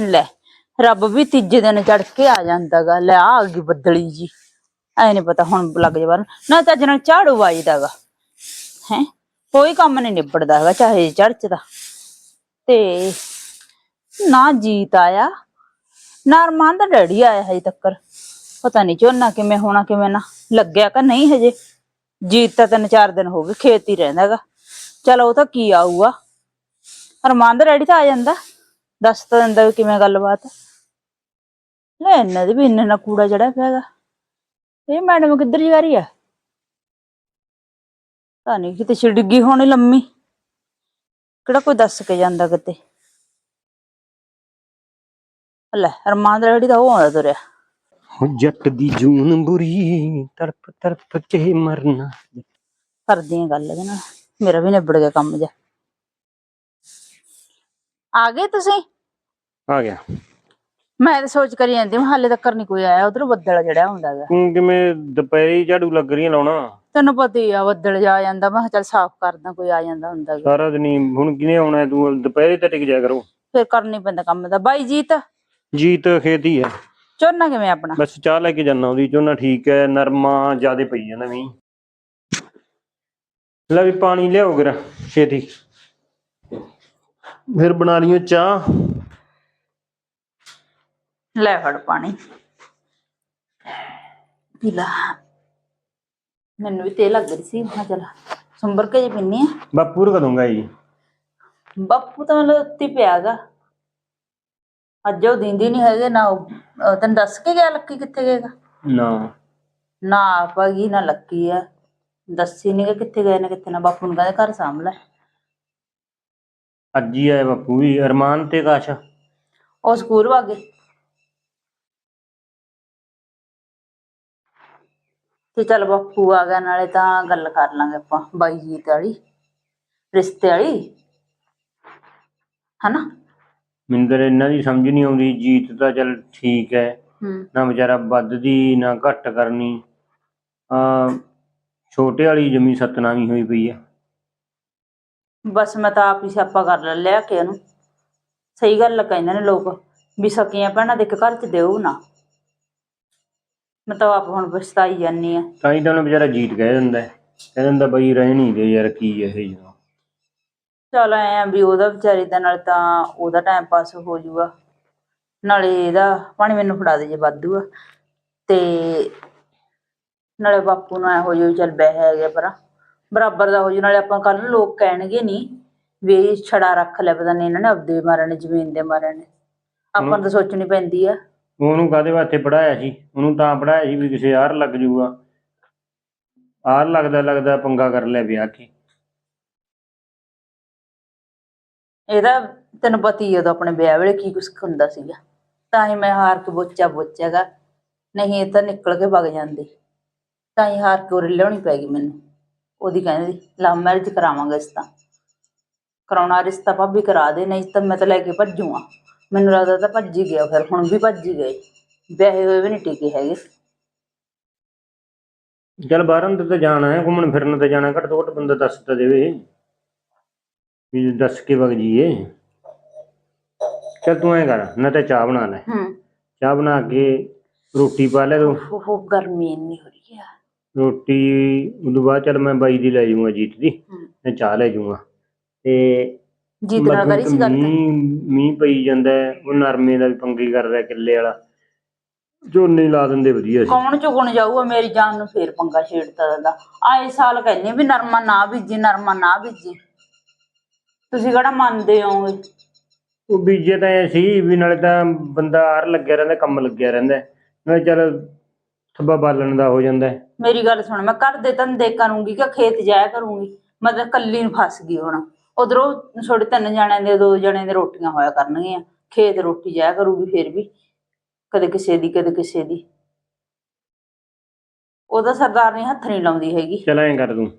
ਲੈ, ਰੱਬ ਵੀ ਤੀਜੇ ਦਿਨ ਚੜ ਕੇ ਆ ਜਾਂਦਾਗਾ। ਲੈ, ਆ ਗਈ ਬੱਦਲੀ ਜੀ। ਐ ਨਹੀਂ ਪਤਾ ਹੁਣ ਲੱਗ ਜਵਾਰ ਨਾ ਤਾਂ ਜਨਾਂ ਝਾੜੂ ਵਾਜਦਾਗਾ। ਹੈ? ਕੋਈ ਕੰਮ ਨਹੀਂ ਨਿਬੜਦਾ ਹੈਗਾ, ਚਾਹੇ ਚੜਚ ਦਾ। ਤੇ ਨਾ ਜੀਤ ਆਇਆ, ਨਾ ਅਰਮਾਨ ਦਾ ਡੈਡੀ ਆਇਆ ਹਜੇ ਤੱਕਰ। ਪਤਾ ਨਹੀਂ ਝੋਨਾ ਕਿਵੇਂ ਹੋਣਾ, ਕਿਵੇਂ ਨਾ। ਲੱਗਿਆ ਕਿ ਨਹੀਂ ਹਜੇ। ਜੀਤ ਤਾਂ ਤਿੰਨ ਚਾਰ ਦਿਨ ਹੋ ਗਏ ਖੇਤ ਹੀ ਰਹਿੰਦਾਗਾ। ਚਲੋ ਉਹ ਤਾਂ ਕੀ ਆਊਗਾ। ਅਰਮਾਨ ਦਾ ਡੈਡੀ ਤਾਂ ਆ ਜਾਂਦਾ। ਦੱਸ ਤਾਂ ਦਿੰਦਾ ਵੀ ਕਿਵੇਂ ਗੱਲਬਾਤ ਲੈ ਇਹਨਾਂ ਦੇ ਵੀ ਇੰਨਾ ਨਾ ਕੂੜਾ ਜੜਾ ਪਿਆਗਾ ਇਹ ਮੈਡਮ ਕਿੱਧਰ ਜਾ ਰਹੀ ਆ? ਤਾਂ ਨਹੀਂ ਕਿਤੇ ਛਿੜਗੀ ਹੋਣੀ ਲੰਮੀ। ਕਿਹੜਾ ਕੋਈ ਦੱਸ ਕੇ ਜਾਂਦਾ ਕਿਤੇ। ਲੈ ਅਰਮਾਨ ਦਾ ਡੈਡੀ ਤਾਂ ਉਹ ਆਉਂਦਾ ਤੁਰਿਆ। ਉਹ ਜੱਟ ਦੀ ਜੂਨ ਬੁਰੀ ਤੜਪ ਤੜਪ ਕੇ ਮਰਨਾ। ਕਰਦੀ ਆਂ ਗੱਲ ਇਹਦੇ ਨਾਲ। ਮੇਰਾ ਵੀ ਨਿਬੜ ਗਿਆ ਕੰਮ ਜਾ ਆ ਗਏ ਤੁਸੀਂ? ਆ ਗਿਆ। ਮੈਂ ਤਾਂ ਸੋਚ ਕਰੀ ਜਾਂਦੀ ਹਾਂ ਹਾਲੇ ਤੱਕ ਨਹੀਂ ਕੋਈ ਆਇਆ ਉਧਰ ਬੱਦਲ ਜਿਹੜਾ ਹੁੰਦਾ ਗਾ। ਤੂੰ ਕਿਵੇਂ ਦੁਪਹਿਰੇ ਝਾੜੂ ਲੱਗ ਰਹੀ ਆ ਲਾਉਣਾ? ਤੈਨੂੰ ਪਤਾ ਹੀ ਆ ਬੱਦਲ ਜਾ ਜਾਂਦਾ ਮੈਂ ਕਿਹਾ ਚੱਲ ਸਾਫ਼ ਕਰਦਾ ਕੋਈ ਆ ਜਾਂਦਾ ਹੁੰਦਾ ਸਾਰਾ ਦਿਨ ਹੀ ਹੁਣ ਕਿਨੇ ਆਉਣਾ ਹੈ? ਤੂੰ ਦੁਪਹਿਰੇ ਤਾਂ ਟਿਕ ਜਾ ਕਰੋ। ਫਿਰ ਕਰਨੀ ਪੈਂਦਾ ਕੰਮ ਦਾ। ਬਾਈ ਜੀਤ? ਜੀਤ ਖੇਤੀ ਹੈ। ਝੋਨਾ ਕਿਵੇਂ ਆਪਣਾ? ਬਸ ਚਾਹ ਲੈ ਕੇ ਜਾਣਾ ਉਹਦੀ ਝੋਨਾ ਠੀਕ ਹੈ ਨਰਮਾ ਜਿਆਦੇ ਪਈ ਜਾਂਦਾ ਵੀ ਲੈ ਵੀ ਪਾਣੀ ਲਿਆਓ ਗਰਾ ਛੇਤੀ ਫਿਰ ਬਣਾ ਲਿਓ ਚਾਹ। ਲੈ ਫੜ ਪਾਣੀ। ਪੀ ਲਾ ਮੈਨੂੰ ਵੀ ਤੇ ਲੱਗ ਰਹੀ ਸੀ ਮੈਂ ਚੱਲ ਸੰਭਰ ਕੇ ਜੇ ਪੀਨੀ ਆ। ਬਾਪੂ ਰਕ ਦੂੰਗਾ ਜੀ ਬਾਪੂ ਤਾਂ ਮਤਲਬ ਉੱਤੇ ਪਿਆਗਾ। ਅੱਜ ਉਹ ਦਿੰਦੀ ਨਹੀਂ ਹੈਗੇ ਨਾ ਉਹ ਉਹ ਤੈਨੂੰ ਦੱਸ ਕੇ ਗਿਆ ਲੱਕੀ ਕਿੱਥੇ ਗਏਗਾ? ਨਾ। ਨਾ ਗਈ ਨਾ ਲੱਕੀ ਆ। ਦੱਸੀ ਨਹੀਂ ਕਿ ਕਿੱਥੇ ਗਏ ਨੇ ਕਿੱਥੇ ਨਾ ਬਾਪੂ ਨੂੰ ਕਹਿੰਦੇ ਘਰ ਸਾਂਭ ਲੈ। ਅੱਜ ਹੀ ਆਇਆ ਬਾਪੂ ਵੀ ਅਰਮਾਨ ਤੇ ਕਾਸ਼। ਉਹ ਸਕੂਲ ਵਾਗੇ ਤੇ ਚੱਲ ਬਾਪੂ ਆ ਗਿਆ ਨਾਲੇ ਤਾਂ ਗੱਲ ਕਰ ਲਾਂਗੇ ਆਪਾਂ ਬਾਈ ਜੀਤ ਵਾਲੀ ਰਿਸ਼ਤੇ ਵਾਲੀ ਹਨਾ? ਤਾਂ ਇਹਨਾਂ ਦੀ ਸਮਝ ਨਹੀਂ ਆਉਂਦੀ ਜੀਤ ਤਾਂ ਚੱਲ ਠੀਕ ਹੈ ਹੂੰ। ਨਾ ਵਿਚਾਰਾ ਵੱਧਦੀ ਨਾ ਘੱਟ ਕਰਨੀ ਆ ਛੋਟੇ ਵਾਲੀ ਜਮੀ ਸਤਨਾਮੀ ਹੋਈ ਪਈ ਆ। ਬਸ ਮੈਂ ਤਾਂ ਆਪ ਹੀ ਸਿਆਪਾ ਕਰ ਲੈ ਲਿਆ ਕਿ ਇਹਨੂੰ ਸਹੀ ਗੱਲ ਕਹਿੰਦੇ ਨੇ ਲੋਕ ਵੀ ਸਕੀਆਂ ਭੈਣਾਂ ਦੇ ਇੱਕ ਘਰ ਚ ਦਿਓ ਨਾ। ਮੈਂ ਤਾਂ ਆਪ ਹੁਣ ਪਛਤਾਈ ਜਾਨੀ ਆ। ਤਾਂ ਹੀ ਤਾਂ ਉਹਨੂੰ ਵਿਚਾਰਾ ਜੀਤ ਕਹਿ ਦਿੰਦਾ ਹੈ। ਕਹਿ ਦਿੰਦਾ ਬਈ ਰਹਿ ਨਹੀਂ ਦੇ ਯਾਰ ਕੀ ਇਹ ਜਦੋਂ ਚਲ ਐ ਆ ਵੀ ਉਹਦਾ ਵਿਚਾਰੀ ਦਾ ਨਾਲ ਤਾਂ ਉਹਦਾ ਟਾਈਮ ਪਾਸ ਹੋ ਜਾਊਗਾ। ਨਾਲੇ ਇਹਦਾ ਪਾਣੀ ਮੈਨੂੰ ਫੜਾ ਦੇ ਜੇ ਵਾਧੂ ਆ। ਤੇ ਨਾਲੇ ਬਾਪੂ ਨੂੰ ਐ ਹੋ ਜਾਊ ਚਲ ਬਹਿ ਹੈ ਗਿਆ ਪਰਾਂ ਬਰਾਬਰ ਦਾ ਹੋ ਜੂ ਨਾਲੇ ਆਪਾਂ ਕੱਲ ਲੋਕ ਕਹਿਣਗੇ ਨਹੀਂ ਵੀ ਇਹ ਛੜਾ ਰੱਖ ਲੈ ਪਤਾ ਨਹੀਂ ਇਹਨਾਂ ਨੇ ਆਪਦੇ ਮਾਰੇ ਨੇ ਜ਼ਮੀਨ ਦੇ ਮਾਰੇ ਨੇ। ਆਪਾਂ ਨੂੰ ਤਾਂ ਸੋਚਣੀ ਪੈਂਦੀ ਆ। ਉਹਨੂੰ ਕਾਦੇ ਵਾਸਤੇ ਪੜਾਇਆ ਸੀ? ਉਹਨੂੰ ਤਾਂ ਪੜਾਇਆ ਸੀ ਵੀ ਕਿਸੇ ਯਾਰ ਲੱਗ ਜੂਗਾ। ਆਰ ਲੱਗਦਾ ਲੱਗਦਾ ਪੰਗਾ ਕਰ ਲਿਆ ਵਿਆਹ ਕੇ। ਇਹਦਾ ਤੈਨੂੰ ਪਤਾ ਹੀ ਆ ਉਦੋਂ ਆਪਣੇ ਵਿਆਹ ਵੇਲੇ ਕੀ ਕੁਛ ਹੁੰਦਾ ਸੀਗਾ। ਤਾਂ ਹੀ ਮੈਂ ਹਾਰ ਕੇ ਬੋਚਾ ਬੋਚਾਗਾ ਨਹੀਂ, ਇਹ ਤਾਂ ਨਿਕਲ ਕੇ ਵਗ ਜਾਂਦੇ। ਤਾਂ ਹੀ ਹਾਰ ਕੇ ਉਰੇ ਲਿਆਉਣੀ ਪੈ ਗਈ ਮੈਨੂੰ। ਉਹਦੀ ਕਹਿੰਦੀ, ਲਵ ਮੈਰਿਜ ਕਰਾਵਾਂਗੇ ਇਸ ਤਾਂ। ਕਰਾਉਣਾ ਰਿਸ਼ਤਾ ਭਾਬੀ ਕਰਾ ਦੇ, ਨਹੀਂ ਤਾਂ ਮੈਂ ਤਾਂ ਲੈ ਕੇ ਭੱਜੂਆਂ ਮੈਨੂੰ ਲੱਗਦਾ ਤਾਂ ਭੱਜ ਹੀ ਗਿਆ ਫਿਰ ਹੁਣ ਵੀ ਭੱਜ ਹੀ ਗਏ। ਵਿਆਹੇ ਹੋਏ ਵੀ ਨਹੀਂ ਟਿਕੇ ਹੈਗੇ। ਚੱਲ ਬਾਹਰ ਅੰਦਰ ਤਾਂ ਜਾਣਾ ਹੈ ਘੁੰਮਣ ਫਿਰਨ ਤਾਂ ਜਾਣਾ ਘੱਟ ਤੋਂ ਘੱਟ ਬੰਦਾ ਦੱਸ ਤਾਂ ਦੇਵੇ। ਵੀ ਦੱਸ ਕੇ ਵਗ ਜੀਏ ਚੱਲ ਤੂੰ ਐਂ ਕਰ ਨਾ ਤਾਂ ਚਾਹ ਬਣਾ ਲੈ। ਹੂੰ। ਚਾਹ ਬਣਾ ਕੇ ਰੋਟੀ ਪਾ ਲੈ ਤੂੰ। ਉਹ ਗਰਮੀ ਇੰਨੀ ਹੋ ਰਹੀ ਆ। ਰੋਟੀ ਉਦੋਂ ਬਾਅਦ ਚੱਲ ਮੈਂ ਬਾਈ ਦੀ ਲੈ ਜਾਊਂਗਾ ਜੀਤ ਦੀ। ਮੈਂ ਚਾਹ ਲੈ ਜਾਊਂਗਾ। ਤੇ ਤਾਂ? ਮੀਂਹ ਮੀਂਹ ਪਈ ਜਾਂਦਾ ਹੈ, ਉਹ ਨਰਮੇ ਦਾ ਵੀ ਪੰਗੀ ਕਰਦਾ ਕਿੱਲੇ ਵਾਲਾ। ਝੋਨੇ ਲਾ ਦਿੰਦੇ ਵਧੀਆ ਸੀ। ਕੌਣ ਚੁਗਣ ਜਾਊਗਾ ਮੇਰੀ ਜਾਨ ਨੂੰ ਫੇਰ ਪੰਗਾ ਛੇੜਤਾ ਦਿੰਦਾ ਆਏ ਸਾਲ ਕਹਿੰਦੇ ਵੀ ਨਰਮਾ ਨਾ ਬੀਜੀ ਨਰਮਾ ਨਾ ਬੀਜੀ। ਤੁਸੀਂ ਕਿਹੜਾ ਮੰਨਦੇ ਹੋਗੇ ਉਹ ਬੀਜੇ ਤਾਂ ਐ ਸੀ ਵੀ ਨਾਲੇ ਤਾਂ ਬੰਦਾ ਆਰ ਲੱਗਿਆ ਰਹਿੰਦਾ ਕੰਮ ਲੱਗਿਆ ਰਹਿੰਦਾ। ਨਾਲੇ ਚੱਲ ਥੱਬਾ ਬਾਲਣ ਦਾ ਹੋ ਜਾਂਦਾ ਹੈ। ਮੇਰੀ ਗੱਲ ਸੁਣ ਮੈਂ ਘਰ ਦੇ ਧੰਦੇ ਕਰੂੰਗੀ ਕਿ ਖੇਤ ਜਾਇਆ ਕਰੂੰਗੀ? ਮੈਂ ਤਾਂ ਕੱਲੀ ਨੂੰ ਫਸ ਗਈ ਹੁਣ। ਉਧਰੋਂ ਛੋੜੇ ਤਿੰਨ ਜਣਿਆਂ ਦੇ ਦੋ ਜਣਿਆਂ ਦੇ ਰੋਟੀਆਂ ਹੋਇਆ ਕਰਨਗੀਆਂ। ਖੇਤ ਰੋਟੀ ਜਾਇਆ ਕਰੂਗੀ ਫੇਰ ਵੀ ਕਦੇ ਕਿਸੇ ਦੀ ਕਦੇ ਕਿਸੇ ਦੀ। ਉਹਦਾ ਸਰਦਾਰ ਨੇ ਹੱਥ ਨਹੀਂ ਲਾਉਂਦੀ ਹੈਗੀ। ਚੱਲ ਐਂ ਕਰ ਤੂੰ।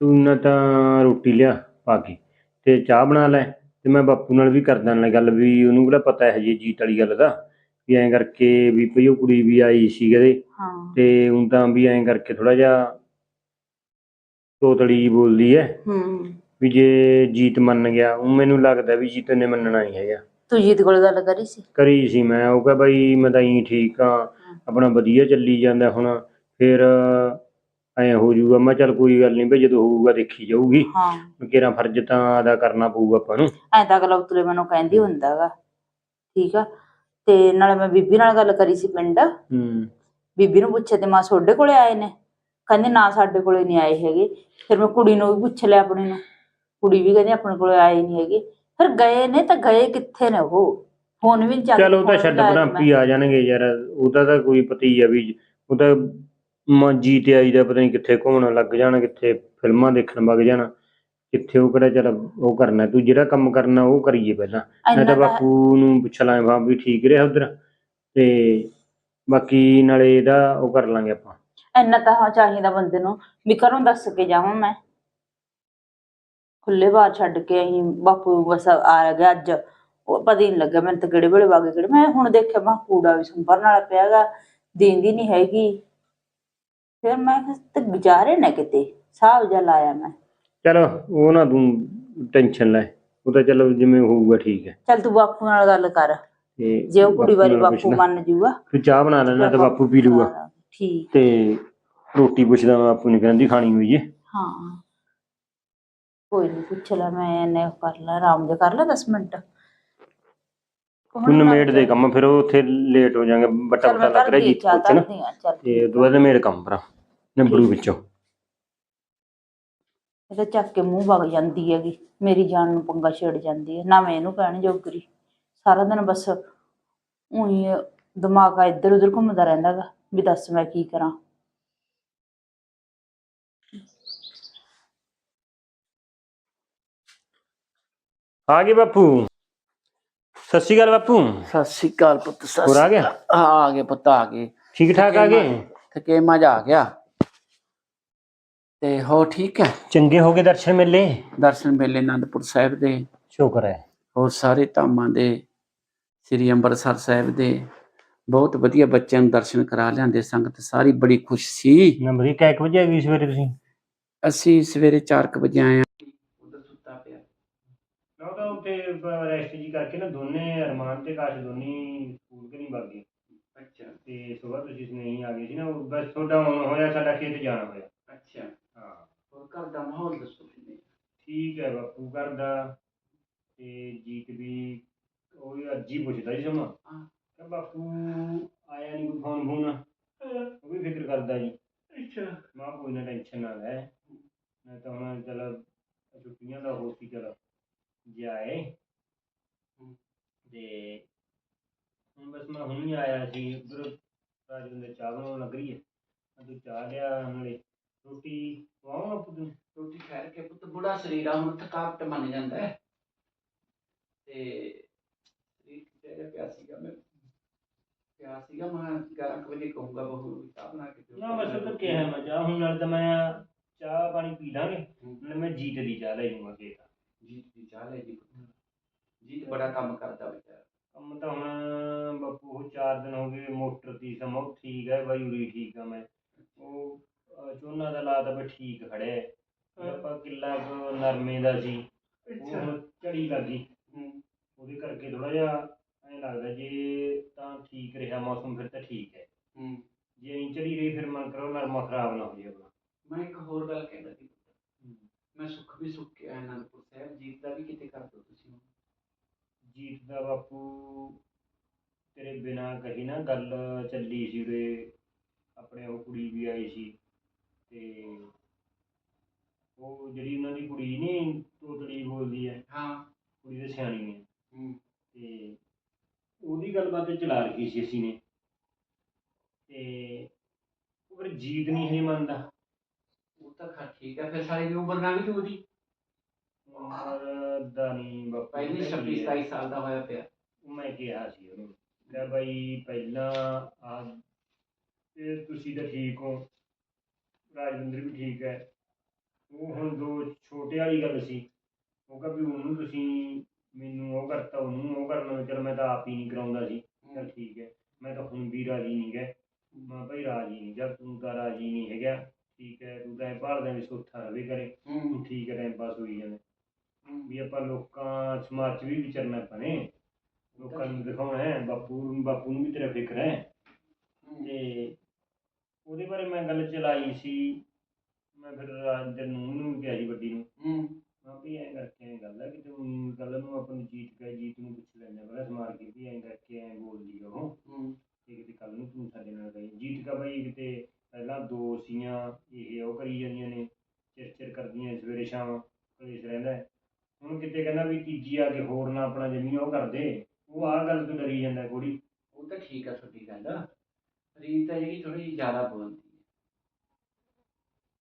ਤੂੰ ਨਾ ਤਾਂ ਰੋਟੀ ਲਿਆ ਪਾ ਕੇ ਤੇ ਚਾਹ ਬਣਾ ਲੈ ਤੇ ਮੈਂ ਬਾਪੂ ਨਾਲ ਵੀ ਕਰਦਾ ਨਾਲ ਗੱਲ ਵੀ ਉਹਨੂੰ ਕਿਹੜਾ ਪਤਾ ਹੈ ਜੀ ਜੀਤ ਵਾਲੀ ਗੱਲ ਦਾ ਵੀ ਐਂ ਕਰਕੇ ਵੀ ਭਈ ਉਹ ਕੁੜੀ ਵੀ ਆਈ ਸੀ ਕਦੇ ਹਾਂ। ਤੇ ਹੁਣ ਤਾਂ ਵੀ ਐਂ ਕਰਕੇ ਥੋੜਾ ਜਿਹਾ ਤੋਤੜੀ ਜਿਹੀ ਬੋਲਦੀ ਹੈ। ਹੂੰ। ਵੀ ਜੇ ਜੀਤ ਮੰਨ ਗਿਆ ਉਹ ਮੈਨੂੰ ਲੱਗਦਾ ਵੀ ਜੀਤ ਨੇ ਮੰਨਣਾ ਹੀ ਹੈਗਾ। ਤੂੰ ਜੀਤ ਕੋਲ ਗੱਲ ਕਰੀ ਸੀ? ਕਰੀ ਸੀ ਮੈਂ ਉਹ ਕਹ ਬਈ ਮੈਂ ਤਾਂ ਹੀ ਠੀਕ ਆ ਆਪਣਾ ਵਧੀਆ ਚੱਲੀ ਜਾਂਦਾ ਹੁਣ ਫਿਰ ਐ ਹੋ ਜਾਊਗਾ ਮੈਂ ਚੱਲ ਕੋਈ ਗੱਲ ਨਹੀਂ ਬਈ ਜਦੋਂ ਹੋਊਗਾ ਦੇਖੀ ਜਾਊਗੀ। ਹਾਂ। ਕਿਹੜਾ ਫਰਜ਼ ਤਾਂ ਅਦਾ ਕਰਨਾ ਪਊਗਾ ਆਪਾਂ ਨੂੰ। ਐਂ ਤਾਂ ਅਗਲਾ ਉਤਲੇ ਮੈਨੂੰ ਕਹਿੰਦੀ ਹੁੰਦਾਗਾ ਠੀਕ ਆ? ਤੇ ਨਾਲੇ ਮੈਂ ਬੀਬੀ ਨਾਲ ਗੱਲ ਕਰੀ ਸੀ ਪਿੰਡ। ਹੂੰ। ਬੀਬੀ ਨੂੰ ਪੁੱਛਿਆ ਤੇ ਮਾਂ ਤੁਹਾਡੇ ਕੋਲੇ ਆਏ ਨੇ? ਕਹਿੰਦੇ ਨਾ ਸਾਡੇ ਕੋਲੇ ਨਹੀਂ ਆਏ ਹੈਗੇ ਫਿਰ ਮੈਂ ਕੁੜੀ ਨੂੰ ਵੀ ਪੁੱਛ ਲਿਆ ਆਪਣੀ ਨੂੰ। ਕੁੜੀ ਵੀ ਕਹਿੰਦੀ ਆਪਣੇ ਕੋਲੇ ਆਏ ਨਹੀਂ ਹੈਗੇ। ਫਿਰ ਗਏ ਨੇ ਤਾਂ ਗਏ ਕਿੱਥੇ ਨੇ ਉਹ? ਫੋਨ ਵੀ ਨੀ ਚੱਕ ਚਲ ਉਹ ਤਾਂ ਛੱਡ ਮੈਂ। ਵੀ ਆ ਜਾਣਗੇ ਯਾਰ ਉਹਦਾ ਤਾਂ ਕੋਈ ਪਤਾ ਆ ਵੀ ਉਹ ਤਾਂ ਮਾਂਜੀ ਤੇ ਆਈ ਦਾ ਪਤਾ ਨਹੀਂ ਕਿੱਥੇ ਘੁੰਮਣ ਲੱਗ ਜਾਣ ਕਿੱਥੇ ਫਿਲਮਾਂ ਦੇਖਣ ਵਗ ਜਾਣ। ਕਿੱਥੇ ਉਹ ਕਿਹੜਾ ਚੱਲ ਉਹ ਕਰਨਾ ਤੂੰ ਜਿਹੜਾ ਕੰਮ ਕਰਨਾ ਉਹ ਕਰੀਏ ਪਹਿਲਾਂ। ਮੈਂ ਤਾਂ ਬਾਪੂ ਨੂੰ ਪੁੱਛ ਲਾਂ ਬਾਪ ਵੀ ਠੀਕ ਰਿਹਾ ਉਧਰ। ਤੇ ਬਾਕੀ ਨਾਲੇ ਇਹਦਾ ਉਹ ਕਰ ਲਾਂਗੇ ਆਪਾਂ। ਇੰਨਾ ਤਾਂ ਚਾਹੀਦਾ ਬੰਦੇ ਨੂੰ ਵੀ ਘਰੋਂ ਦੱਸ ਕੇ ਜਾਵਾਂ ਮੈਂ। ਖੁੱਲੇ ਬਾਹਰ ਛੱਡ ਕੇ ਆਈ ਬਾਪੂ ਬਸ ਆ ਗਿਆ ਅੱਜ। ਉਹ ਪਤਾ ਹੀ ਨਹੀਂ ਲੱਗਾ ਮੈਨੂੰ ਤਾਂ ਕਿਹੜੇ ਵੇਲੇ ਵਾਗੇ ਕਿਹੜੇ ਮੈਂ ਹੁਣ ਦੇਖਿਆ ਮੈਂ ਕੂੜਾ ਵੀ ਸੰਭਰਨ ਵਾਲਾ ਪਿਆਗਾ ਦੇਂਦੀ ਨਹੀਂ ਹੈਗੀ। ਫਿਰ ਮੈਂ ਕਿਹਾ ਤੇ ਗੁਜ਼ਾਰੇ ਨਾ ਕਿਤੇ? ਸਾਹ ਜਿਹਾ ਲਾਇਆ ਮੈਂ। ਚਲ ਉਹ ਨਾ ਤੂੰ ਟੈਨਸ਼ਨ ਲੈ ਉਹ ਤਾਂ ਚਲੋ ਜਿਵੇਂ ਹੋਊਗਾ ਠੀਕ ਹੈ। ਚੱਲ ਤੂੰ ਬਾਪੂ ਨਾਲ ਗੱਲ ਕਰ। ਤੇ ਜੇ ਉਹ ਕੁੜੀ ਵਾਰੀ ਨਾਲ ਬਾਪੂ ਪੁੱਛਣਾ। ਮੰਨ ਜੂਗਾ। ਤੂੰ ਚਾਹ ਬਣਾ ਲੈਣਾ ਤੇ ਬਾਪੂ ਪੀ ਲੂਗਾ। ਠੀਕ। ਤੇ ਰੋਟੀ ਪੁੱਛਦਾ ਮੈਂ ਬਾਪੂ ਨੇ ਕਹਿੰਦੀ ਖਾਣੀ ਹੋਈ ਏ। ਹਾਂ। ਕੋਈ ਨਹੀਂ ਪੁੱਛ ਲੈ ਮੈਂ ਇਹਨੇ ਕਰ ਲਾ ਆਰਾਮ ਦੇ ਕਰ ਲਾ 10 ਮਿੰਟ। ਤੂੰ ਨਮੇੜ ਦੇ ਕੰਮ ਫਿਰ ਉੱਥੇ ਲੇਟ ਹੋ ਜਾਾਂਗੇ ਬੱਟਾ ਬੱਟਾ ਲੱਗ ਰਿਹਾ ਜੀ ਆ ਚੱਲ ਤੇ ਉਦੋਂ ਬਾਅਦ ਮੇਰੇ ਕੰਮ ਭਰਾ ਨਿਬੜੂ ਵਿੱਚੋਂ। ਇਹਦਾ ਚੱਕ ਕੇ ਮੂੰਹ ਵਗ ਜਾਂਦੀ ਹੈਗੀ ਮੇਰੀ ਜਾਨ ਨੂੰ ਪੰਗਾ ਛੇੜ ਜਾਂਦੀ ਹੈ ਨਾ ਮੈਂ ਇਹਨੂੰ ਕਹਿਣ ਜੋਗਰੀ ਸਾਰਾ ਦਿਨ ਬਸ ਉਹੀ ਦਿਮਾਗ ਆ ਇੱਧਰ ਉੱਧਰ ਘੁੰਮਦਾ ਰਹਿੰਦਾ ਗਾ ਵੀ ਦੱਸ ਮੈਂ ਕੀ ਕਰਾਂ। ਆ ਗਏ ਬਾਪੂ। ਸਤਿ ਸ਼੍ਰੀ ਅਕਾਲ ਬਾਪੂ। ਸਤਿ ਸ੍ਰੀ ਅਕਾਲ ਪੁੱਤ ਸਤਿ ਹੋਰ ਆ ਸ੍ਰੀ? ਅਕਾਲ। ਹਾਂ ਆ ਗਏ ਪੁੱਤ ਆ ਗਏ। ਠੀਕ ਠਾਕ ਆ ਗਏ? ਥਕੇ ਮਜ਼ਾ ਆ ਗਿਆ। ਤੇ ਹੋ ਠੀਕ ਹੈ? ਚੰਗੇ ਹੋ ਗਏ ਦਰਸ਼ਨ ਮੇਲੇ? ਦਰਸ਼ਨ ਮੇਲੇ ਆਨੰਦਪੁਰ ਸਾਹਿਬ ਦੇ। ਸ਼ੁਕਰ ਹੈ। ਹੋਰ ਸਾਰੇ ਧਾਮਾਂ ਦੇ ਸ੍ਰੀ ਅੰਮ੍ਰਿਤਸਰ ਸਾਹਿਬ ਦੇ। ਬਹੁਤ ਵਧੀਆ ਬੱਚਿਆਂ ਨੂੰ ਦਰਸ਼ਨ ਕਰਾ ਲਿਆਂਦੇ ਸੰਗਤ ਸਾਰੀ ਬੜੀ ਖੁਸ਼ ਸੀ। ਨੰਬਰੀ ਕੈ ਕੁ ਵਜੇ ਆ ਗਈ ਸਵੇਰੇ ਤੁਸੀਂ? ਅਸੀਂ ਸਵੇਰੇ 4 ਵਜੇ ਆਏ ਨਾ ਤਾਂ ਉੱਥੇ ਰੈਸਟ ਜੀ ਕਰਕੇ ਨਾ ਦੋਨੇ ਅਰਮਾਨ ਤੇ ਕਾਸ਼ ਦੋਨੀ ਸਕੂਲ ਕਿ ਨਹੀਂ ਵਗ ਗਏ। ਅੱਛਾ। ਤੇ ਸਵੇਰ ਤੁਸੀਂ ਨਹੀਂ ਆ ਗਏ ਸੀ ਨਾ ਉਹ ਬਸ ਤੁਹਾਡਾ ਆਉਣਾ ਹੋਇਆ ਸਾਡਾ ਖੇਤ ਜਾਣਾ ਹੋਇਆ। ਅੱਛਾ। ਹਾਂ। ਹੋਰ ਘਰ ਦਾ ਮਾਹੌਲ ਦੱਸੋ ਕਿਵੇਂ? ਠੀਕ ਹੈ ਬਾਪੂ ਕਰਦਾ ਤੇ ਜੀਤ ਵੀ ਉਹ ਵੀ ਅੱਜ ਹੀ ਪੁੱਛਦਾ ਸੀ ਸਮਾਂ। ਹਾਂ। ਕਿ ਬਾਪੂ ਆਇਆ ਨਹੀਂ ਕੋਈ ਫੋਨ ਫੋਨ? ਉਹ ਵੀ ਫਿਕਰ ਕਰਦਾ ਜੀ। ਅੱਛਾ। ਮਾਂ ਕੋਈ ਨਾ ਟੈਨਸ਼ਨ ਨਾ ਲੈ। ਮੈਂ ਤਾਂ ਹੁਣ ਚੱਲ ਛੁੱਟੀਆਂ ਦਾ ਹੋ ਸੀ ਚਲ ਜਾਏ। ਤੇ ਹੁਣ ਬਸ ਮੈਂ ਹੁਣੀ ਆਇਆ ਸੀ ਉਧਰ ਰਾਜਵਿੰਦਰ ਚਾਹ ਬਣਾਉਣ ਲੱਗ ਰਹੀ ਹੈ। ਮੈਂ ਤੂੰ ਚਾਹ ਲਿਆ ਨਾਲੇ ਰੋਟੀ ਖਵਾਵਾਂ ਪੁੱਤ ਨੂੰ ਰੋਟੀ ਖਾ ਕੇ ਪੁੱਤ ਬੁੜਾ ਸਰੀਰ ਆ ਹੁਣ ਥਕਾਵਟ ਮੰਨ ਜਾਂਦਾ ਹੈ। ਤੇ ਸਰੀਰ ਕਿਤੇ ਪਿਆ ਸੀਗਾ ਮੈਂ ਪਿਆ ਸੀਗਾ ਮੈਂ 11 ਕੁ ਵਜੇ ਕਹੂੰਗਾ ਬਹੂ ਨੂੰ ਚਾਹ ਬਣਾ ਕੇ ਦਿਓ। ਨਾ ਬਸ ਤਾਂ ਕਿਹਾ ਮੈਂ ਚਾਹ ਹੁਣ ਨਾਲ ਤਾਂ ਮੈਂ ਚਾਹ ਪਾਣੀ ਪੀ ਲਾਂਗੇ ਨਾਲੇ ਮੈਂ ਜੀਤ ਦੀ ਚਾਹ ਲੈ ਜਾਊਂਗਾ ਖੇਤ। ਜੀਤ ਦੀ ਚਾਹ ਲੈ ਜੀ ਜੀਤ ਬੜਾ ਕੰਮ ਕਰਦਾ ਵਿਚਾਰਾ ਕੰਮ ਤਾਂ ਹੁਣ ਬਾਪੂ ਉਹ ਚਾਰ ਦਿਨ ਹੋ ਗਏ ਮੋਟਰ ਦੀ ਸਮਾਂ ਉਹ ਠੀਕ ਹੈ ਬਾਈ ਉਰੀ ਠੀਕ ਆ ਮੈਂ। ਉਹ ਅਹ, ਝੋਨਾ ਦਾ ਲਾਤਾ ਵੀ ਠੀਕ ਖੜਿਆ ਹੈ। ਆਪਾਂ ਕਿੱਲਾ ਕੁ ਨਰਮੇ ਦਾ ਸੀ। ਉਹ ਹੁਣ ਝੜੀ ਲੱਗ ਗਈ। ਹੂੰ। ਉਹਦੇ ਕਰਕੇ ਥੋੜਾ ਜਿਹਾ ਐਂ ਲੱਗਦਾ ਜੇ ਤਾਂ ਠੀਕ ਰਿਹਾ ਮੌਸਮ ਫਿਰ ਤਾਂ ਠੀਕ ਹੈ। ਹੂੰ। ਜੇ ਐਂ ਝੜੀ ਰਹੀ ਫਿਰ ਮਨ ਕਰੋ ਨਰਮਾ ਖਰਾਬ ਨਾ ਹੋ ਆਪਣਾ। ਮੈਂ ਇੱਕ ਹੋਰ ਗੱਲ ਕਹਿੰਦਾ ਸੀ। ਮੈਂ ਸੁੱਖ ਵੀ ਸੁੱਖ ਕੇ ਆਇਆ ਅਨੰਦਪੁਰ ਸਾਹਿਬ। ਜੀਤ ਦਾ ਵੀ ਕਿਤੇ ਕਰ ਦਿਓ ਤੁਸੀਂ ਜੀਤ ਦਾ ਬਾਪੂ ਤੇਰੇ ਬਿਨਾ ਕਹੀ ਨਾ ਗੱਲ ਚੱਲੀ ਸੀ ਉਰੇ। ਆਪਣੇ ਉਹ ਕੁੜੀ ਵੀ ਆਈ ਸੀ ਤੇ ਉਹ ਜਿਹੜੀ ਉਹਨਾਂ ਦੀ ਕੁੜੀ ਨਹੀਂ ਤੋਤੜੀ ਬੋਲਦੀ ਹੈ ਹਾਂ। ਕੁੜੀ ਤੇ ਸਿਆਣੀ ਹੈ ਹੂੰ। ਤੇ ਉਹਦੀ ਗੱਲਬਾਤ ਚਲਾ ਰੱਖੀ ਸੀ ਅਸੀਂ ਨੇ। ਤੇ ਉਹ ਫਿਰ ਜੀਤ ਨਹੀਂ ਹਜੇ ਮੰਨਦਾ। ਤਾਂ ਖਾ ਠੀਕ ਹੈ ਫਿਰ ਸਾਰੀ ਦੀ ਉਮਰ ਲੰਘ ਜੂ ਉਹਦੀ। ਦਾ ਨਹੀਂ ਬਾਪੂ ਪਹਿਲੀ ਪਤਾ 26 ਕੀ ਹੈ। 27 ਸਾਲ ਦਾ ਹੋਇਆ ਪਿਆ। ਮੈਂ ਕਿਹਾ ਸੀ ਉਹਨੂੰ ਕਿ ਬਈ ਪਹਿਲਾਂ ਆ ਤੇ ਤੁਸੀਂ ਤਾਂ ਠੀਕ ਹੋ ਰਾਜਵਿੰਦਰ ਵੀ ਠੀਕ ਹੈ। ਉਹ ਹੁਣ ਦੋ ਛੋਟੇ ਵਾਲੀ ਗੱਲ ਸੀ। ਉਹ ਕਹ ਵੀ ਉਹਨੂੰ ਤੁਸੀਂ ਮੈਨੂੰ ਉਹ ਕਰਤਾ ਉਹਨੂੰ ਉਹ ਕਰਨਾ ਚਲ ਮੈਂ ਤਾਂ ਆਪ ਹੀ ਨਹੀਂ ਕਰਾਉਂਦਾ ਸੀ। ਚਲ ਠੀਕ ਹੈ ਮੈਂ ਤਾਂ ਹੁਣ ਵੀ ਰਾਜੀ ਨਹੀਂ ਗਾ ਮੈਂ ਭਾਈ ਰਾਜੀ ਨਹੀਂ ਜਦ ਤੂੰ ਤਾਂ ਰਾਜੀ ਨਹੀਂ ਹੈਗਾ। ਠੀਕ ਹੈ ਤੂੰ ਤਾਂ ਭਾਲਦਾ ਵੀ ਸੋਥਾ ਰਵੇ ਕਰੇ ਹੂੰ। ਠੀਕ ਹੈ ਪਾਸ ਹੋਈ ਜਾਂਦਾ। ਵੀ ਆਪਾਂ ਲੋਕਾਂ ਸਮਾਜ 'ਚ ਵੀ ਵਿਚਰਨਾ ਪਣੇ ਲੋਕਾਂ ਨੂੰ ਦਿਖਾਉਣਾ ਹੈ ਬਾਪੂ ਨੂੰ ਬਾਪੂ ਨੂੰ ਵੀ ਤੇਰਾ ਫਿਕਰ ਹੈ। ਤੇ ਉਹਦੇ ਬਾਰੇ ਮੈਂ ਗੱਲ ਚਲਾਈ ਸੀ। ਮੈਂ ਫਿਰ ਰਾਜ ਨੂੰ ਨੂੰ ਕਿਹਾ ਸੀ ਵੱਡੀ ਨੂੰ। ਮੈਂ ਵੀ ਐਂ ਕਰਕੇ ਐਂ ਗੱਲ ਹੈ ਕਿ ਤੂੰ ਗੱਲ ਨੂੰ ਆਪਾਂ ਨੂੰ ਜੀਤ ਕਹੇ ਜੀਤ ਨੂੰ ਪੁੱਛ ਲੈਂਦੇ ਪਹਿਲਾਂ ਸਮਾਰ ਕੇ ਵੀ ਐਂ ਕਰਕੇ ਐਂ ਬੋਲਦੀ ਉਹ ਹੂੰ। ਤੇ ਕਿਤੇ ਕੱਲ ਨੂੰ ਤੂੰ ਸਾਡੇ ਨਾਲ ਗਈ ਜੀਤ ਕਾ ਬਈ ਕਿਤੇ ਪਹਿਲਾਂ ਦੋ ਸੀਆਂ, ਇਹ ਉਹ ਕਰੀ ਜਾਂਦੀਆਂ ਨੇ ਚਿਰ ਚਿਰ ਕਰਦੀਆਂ ਸਵੇਰੇ ਸ਼ਾਮ, ਕਲੇਸ਼ ਰਹਿੰਦਾ ਹੈ। ਹੁਣ ਕਿਤੇ ਕਹਿੰਦਾ ਵੀ ਤੀਜੀ ਆ ਕੇ ਹੋਰ ਨਾ ਆਪਣਾ ਜਮੀ ਉਹ ਕਰਦੇ, ਉਹ ਆਹ ਗੱਲ ਤੋਂ ਡਰੀ ਜਾਂਦਾ ਕੁੜੀ ਉਹ ਤਾਂ ਠੀਕ ਆ ਤੁਹਾਡੀ ਗੱਲ। ਰੀਤ ਹੈ ਜਿਹੜੀ ਥੋੜੀ ਜ਼ਿਆਦਾ ਬੋਲਦੀ ਹੈ।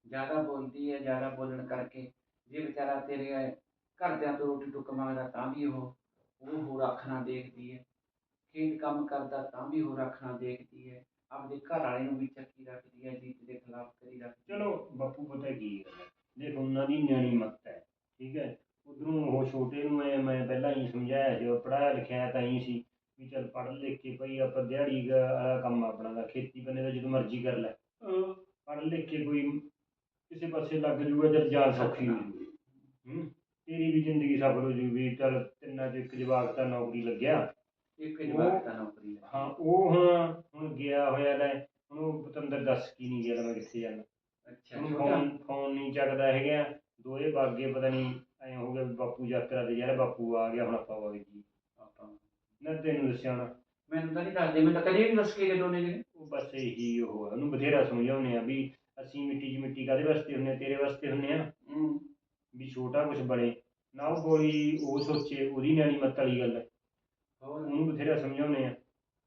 ਜ਼ਿਆਦਾ ਬੋਲਦੀ ਹੈ, ਜ਼ਿਆਦਾ ਬੋਲਣ ਕਰਕੇ ਜੇ ਵਿਚਾਰਾ ਤੇਰੇ ਘਰਦਿਆਂ ਤੋਂ ਰੋਟੀ ਟੁੱਕ ਮੰਗਦਾ ਤਾਂ ਵੀ ਉਹ ਉਹ ਹੋਰ ਅੱਖ ਨਾਲ ਦੇਖਦੀ ਹੈ। ਖੇਤ ਕੰਮ ਕਰਦਾ ਤਾਂ ਵੀ ਹੋਰ ਅੱਖ ਨਾਲ ਦੇਖਦੀ ਹੈ। ਆਪਦੇ ਘਰ ਵਾਲੇ ਨੂੰ ਵੀ ਚੱਕੀ ਰੱਖਦੀ ਹੈ ਜੀਤ ਦੇ ਖਿਲਾਫ ਕਰੀ ਰੱਖਦੀ ਹੈ ਚਲੋ ਬਾਪੂ ਪਤਾ ਕੀ ਗੱਲ ਹੈ ਦੇਖ ਉਹਨਾਂ ਦੀ ਨਿਆਣੀ ਮੱਤ ਹੈ ਠੀਕ ਹੈ। ਉਧਰੋਂ ਉਹ ਛੋਟੇ ਨੂੰ ਐ ਮੈਂ ਪਹਿਲਾਂ ਹੀ ਸਮਝਾਇਆ ਉਹ ਪੜਾਇਆ ਲਿਖਿਆ ਤਾਂ ਹੀ ਸੀ ਵੀ ਚੱਲ ਪੜ੍ਹ ਲਿਖ ਕੇ ਭਈ ਆਪਾਂ ਦਿਹਾੜੀ ਦਾ ਕੰਮ ਆਪਣਾ ਦਾ ਖੇਤੀ ਬੰਨੇ ਦਾ ਜਦੋਂ ਮਰਜ਼ੀ ਕਰ ਲੈ। ਪੜ੍ਹ ਲਿਖ ਕੇ ਕੋਈ ਕਿਸੇ ਪਾਸੇ ਲੱਗ ਜੂਗਾ ਜਦ ਜਾਨ ਸੌਖੀ ਹੋ ਜੂਗੀ। ਹੂੰ। ਤੇਰੀ ਵੀ ਜ਼ਿੰਦਗੀ ਸਫਲ ਹੋ ਜੂਗੀ ਚੱਲ ਤਿੰਨਾਂ ਚ ਇੱਕ ਜਵਾਕ ਤਾਂ ਨੌਕਰੀ ਲੱਗਿਆ। ਇੱਕ ਜਵਾਬ ਤਾਂ ਨੌਕਰੀ ਲੱਗੀ। ਹਾਂ ਉਹ ਹੁਣ ਹੁਣ ਗਿਆ ਹੋਇਆ ਲੈ ਹੁਣ ਉਹ ਪਤੰਦਰ ਦੱਸ ਕੀ ਨਹੀਂ ਗਿਆ ਮੈਂ ਕਿੱਥੇ ਜਾਣਾ। ਅੱਛਾ ਹੁਣ ਛੋਟਾ। ਫੋਨ ਫੋਨ ਨਹੀਂ ਚੱਕਦਾ ਹੈਗਾ। ਦੋਏ ਬਾਗੇ ਪਤਾ ਨਹੀਂ ਐ ਹੋ ਗਿਆ ਵੀ ਬਾਪੂ ਯਾਤਰਾ ਤੇ ਯਾਰ ਬਾਪੂ ਆ ਗਿਆ ਹੁਣ ਆਪਾਂ ਵਗ ਜੀ ਆਪਾਂ ਨਾ ਤੈਨੂੰ ਦੱਸਿਆ ਹੋਣਾ ਮੈਨੂੰ ਤਾਂ ਨਹੀਂ ਦੱਸਦੇ ਮੈਨੂੰ ਤਾਂ ਕਦੇ ਵੀ ਦੱਸ ਕੇ ਗਏ ਦੋਨੇ ਜਿਹੜੇ ਉਹ ਬਸ ਇਹੀ ਉਹ ਆ, ਉਹਨੂੰ ਬਥੇਰਾ ਸਮਝਾਉਂਦੇ ਆ ਵੀ ਅਸੀਂ ਮਿੱਟੀ 'ਚ ਮਿੱਟੀ ਕਾਦੇ ਵਾਸਤੇ ਹੁੰਨੇ ਆ ਤੇਰੇ ਵਾਸਤੇ ਹੁੰਨੇ ਆ। ਹੂੰ। ਵੀ ਛੋਟਾ ਕੁਝ ਬਣੇ। ਨਾ ਉਹ ਕੋਈ ਉਹ ਸੋਚੇ ਉਹਦੀ ਨਿਆਣੀ ਮੱਤ ਵਾਲੀ ਗੱਲ ਹੈ। ਹੋਰ ਉਹਨੂੰ ਬਥੇਰਾ ਸਮਝਾਉਂਦੇ ਆ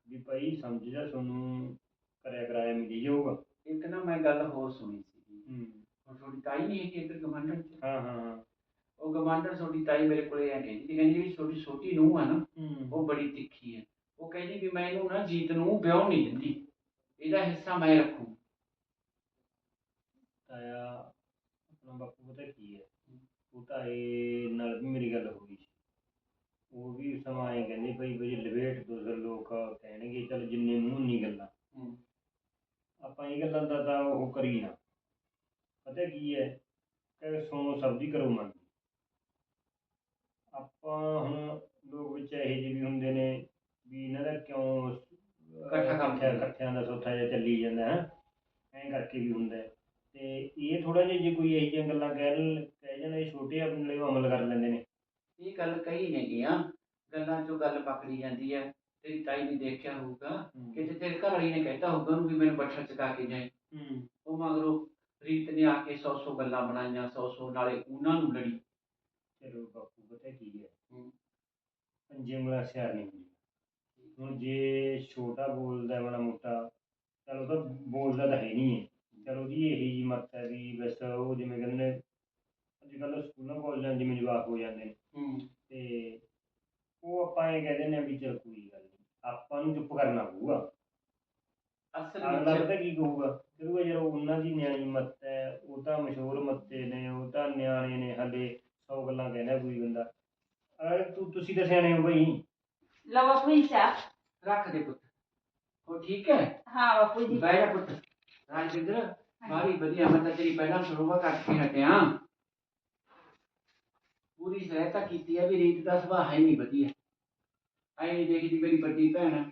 ਵੀ ਭਾਈ ਸਮਝ ਜਾ ਤੁਹਾਨੂੰ ਕਰਿਆ ਕਰਾਇਆ ਮਿਲੀ ਜਾਊਗਾ। ਇੱਕ ਨਾ ਮੈਂ ਗੱਲ ਹੋਰ ਸੁਣੀ ਸੀ ਹੂੰ। ਹੁਣ ਤੁਹਾਡੀ ਤਾਈ ਨਹੀਂ ਹੈਗੀ ਇੱਧਰ ਗਵਾਂਢਣ ਚ? ਹਾਂ ਹਾਂ ਹਾਂ। ਉਹ ਗਵਾਂਢਣ ਤੁਹਾਡੀ ਤਾਈ ਮੇਰੇ ਕੋਲੇ ਆ ਕਹਿੰਦੀ ਸੀ ਕਹਿੰਦੀ ਜਿਹੜੀ ਤੁਹਾਡੀ ਛੋਟੀ ਨੂੰਹ ਆ ਨਾ ਉਹ ਬੜੀ ਤਿੱਖੀ ਹੈ ਉਹ ਕਹਿੰਦੀ ਵੀ ਮੈਂ ਇਹਨੂੰ ਨਾ ਜੀਤ ਨੂੰ ਵਿਆਹ ਨਹੀਂ ਦਿੰਦੀ। ਇਹਦਾ ਹਿੱਸਾ ਮੈਂ ਰੱਖੂ। ਤਾਇਆ ਆਪਣਾ ਬਾਪੂ ਪਤਾ ਕੀ ਹੈ ਉਹ ਤਾਏ ਨਾਲ ਵੀ ਮੇਰੀ ਗੱਲ ਹੋ ਗਈ। ਸਮਾਂ ਐਂ ਕਹਿੰਦੇ ਭਈ ਬਈ ਲਵੇਟ ਦੋ ਫਿਰ ਲੋਕ ਕਹਿਣਗੇ ਚਲ ਜਿੰਨੇ ਮੂੰਹ ਨਹੀਂ ਗੱਲਾਂ। ਹੂੰ। ਆਪਾਂ ਇਹ ਗੱਲਾਂ ਦਾ ਤਾਂ ਉਹ ਕਰੀ ਨਾ। ਪਤਾ ਕੀ ਹੈ? ਕਿ ਸਭ ਦੀ ਕਰੋ ਮੰਨ। ਆਪਾਂ ਹੁਣ ਲੋਕ ਵਿੱਚ ਇਹੋ ਜਿਹੇ ਵੀ ਹੁੰਦੇ ਨੇ ਵੀ ਇਹਨਾਂ ਦਾ ਕਿਉਂ ਇਕੱਠਾ ਕੰਮ ਇਕੱਠਿਆਂ- ਇਕੱਠਿਆਂ ਦਾ ਸੌਥਾ ਜਿਹਾ ਚੱਲੀ ਜਾਂਦਾ ਹੈ? ਐਂ ਕਰਕੇ ਵੀ ਹੁੰਦਾ ਹੈ। ਤੇ ਇਹ ਥੋੜਾ ਜਿਹਾ ਜੇ ਕੋਈ ਇਹੋ ਜਿਹੀਆਂ ਗੱਲਾਂ ਕਹਿ ਲ- ਕਹਿ ਜਾਣ ਇਹ ਛੋਟੇ ਆਪਣੇ ਲਈ ਅਮਲ ਕਰ ਲੈਂਦੇ ਨੇ। ਇਹ ਗੱਲ ਕਹੀ ਨੇਗੀਆਂ ਗੱਲਾਂ ਚੋਂ ਗੱਲ ਪਕੜੀ ਜਾਂਦੀ ਹੈ ਤੇਰੀ ਤਾਈ ਨੇ ਦੇਖਿਆ ਹੋਊਗਾ ਕਿਤੇ ਤੇਰੇ ਘਰ ਵਾਲੀ ਨੇ ਕਹਿਤਾ ਹੋਊਗਾ ਉਹਨੂੰ ਵੀ ਮੈਨੂੰ ਬੱਠਾ ਚਕਾ ਕੇ ਜਾਏ ਹੂੰ। ਉਹ ਮਗਰੋਂ ਰੀਤ ਨੇ ਆ ਕੇ ਸੌ ਸੌ ਗੱਲਾਂ ਬਣਾਈਆਂ ਸੌ ਸੌ ਨਾਲੇ ਉਹਨਾਂ ਨੂੰ ਲੜੀ। ਚਲੋ ਬਾਪੂ ਪਤਾ ਕੀ ਹੈ? ਹੂੰ। ਪੰਜੇ ਉਂਗਲਾਂ ਸਿਆਰ ਨਹੀਂ ਹੁੰਦੀ। ਹੁਣ ਜੇ ਛੋਟਾ ਬੋਲਦਾ ਮਾੜਾ ਮੋਟਾ ਚਲ ਉਹ ਤਾਂ ਬੋਲਦਾ ਤਾਂ ਹੈ ਨਹੀਂ ਹੈ। ਚਲ ਉਹਦੀ ਇਹੀ ਜੀ ਮੱਤ ਹੈ ਵੀ ਬਸ ਉਹ ਜਿਵੇਂ ਕਹਿੰਦੇ ਅੱਜ ਕੱਲ੍ਹ ਸਕੂਲਾਂ ਕਾਲਜਾਂ ਜਿਵੇਂ ਜਵਾਕ ਹੋ ਜਾਂਦੇ ਨੇ। ਹੂੰ। ਤੇ ਉਹ ਆਪਾਂ ਇਹ ਕਹਿੰਦੇ ਨੇ ਵੀ ਚਲ ਕੋਈ ਗੱਲ ਨਹੀਂ ਆਪਾਂ ਨੂੰ ਚੁੱਪ ਕਰਨਾ ਪਊਗਾ। ਅਸਲ ਅਗਲਾ ਵਿੱਚ ਪਤਾ ਕੀ ਕਹੂਗਾ? ਕਹੂਗਾ ਜਦੋਂ ਉਹਨਾਂ ਦੀ ਨਿਆਣੀ ਮੱਤ ਹੈ ਉਹ ਤਾਂ ਮਸ਼ਹੂਰ ਮੱਤੇ ਨੇ ਉਹ ਤਾਂ ਨਿਆਣੇ ਨੇ ਹਲੇ ਸੌ ਗੱਲਾਂ ਕਹਿੰਦਾ ਕੋਈ ਬੰਦਾ। ਅਰੇ ਤੂੰ ਤੁਸੀਂ ਤਾਂ ਸਿਆਣੇ ਹੋ ਬਈ ਲਓ ਬਾਪੂ ਜੀ ਚਾਹ। ਰੱਖ ਦੇ ਪੁੱਤ। ਉਹ ਠੀਕ ਹੈ? ਹਾਂ ਬਾਪੂ ਜੀ ਜਾ ਪੁੱਤ। ਰਾਜਿੰਦਰ ਬਾਰੀ ਵਧੀਆ ਮੈਂ ਤਾਂ ਤੇਰੀ ਪਹਿਲਾਂ ਸਰੋਵਾ ਕੱਟ ਕੇ ਹਟਿਆ। ਪੂਰੀ ਸਹਾਇਤਾ ਕੀਤੀ ਹੈ ਵੀ ਰੀਤ ਦਾ ਸੁਭਾਅ ਹੈ ਨਹੀਂ ਵਧੀਆ। ਐ ਨਹੀਂ ਦੇਖਦੀ ਮੇਰੀ ਵੱਡੀ ਭੈਣ ਹੈ।